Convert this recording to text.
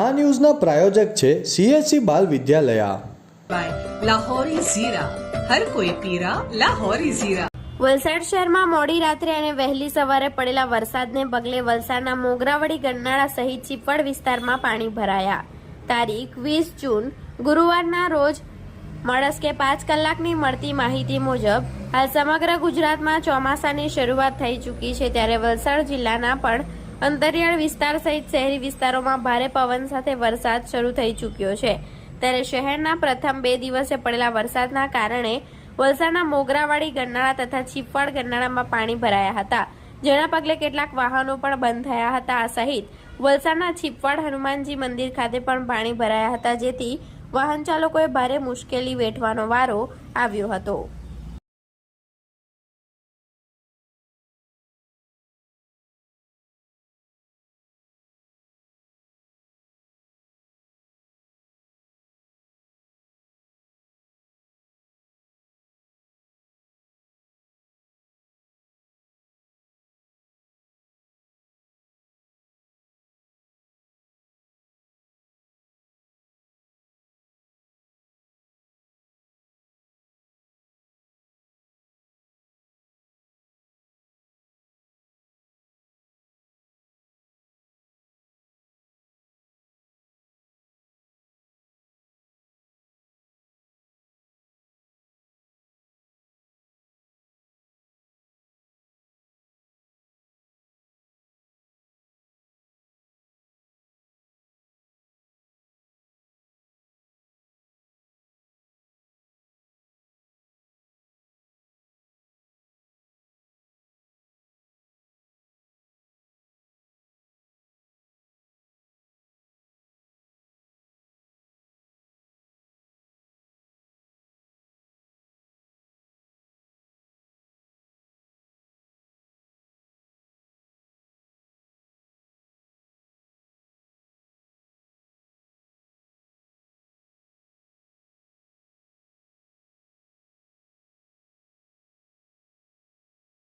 આ ન્યૂઝના પ્રાયોજક છે સીએસસી બાલ વિદ્યાલયા. લાહોરી ઝીરા. હર કોઈ પીરા લાહોરી ઝીરા. વલસાડ શહેરમાં મોડી રાત્રે અને વહેલી સવારે પડેલા વરસાદને પગલે વલસાડના મોગરાવડી ગરનાળા સહિત ચીપડ વિસ્તારમાં પાણી ભરાયા. તારીખ વીસ જૂન ગુરુવારના રોજ મળસ કે પાંચ કલાકની મળતી માહિતી મુજબ હાલ સમગ્ર ગુજરાતમાં ચોમાસાની શરૂઆત થઈ ચૂકી છે ત્યારે વલસાડ જિલ્લાના પણ અંતરિયાળ વિસ્તાર સહિત શહેરી વિસ્તારોમાં ભારે પવન સાથે વરસાદ શરૂ થઈ ચૂક્યો છે. ત્યારે શહેરના પ્રથમ બે દિવસે પડેલા વરસાદના કારણે વલસાડના મોગરાવાડી ગરનાળા તથા ચીપવાડ ગરનાળામાં પાણી ભરાયા હતા. જેના પગલે કેટલાક વાહનો પણ બંધ થયા હતા. આ સહિત વલસાડના ચીપવાડ હનુમાનજી મંદિર ખાતે પણ પાણી ભરાયા હતા, જેથી વાહન ચાલકોએ ભારે મુશ્કેલી વેઠવાનો વારો આવ્યો હતો.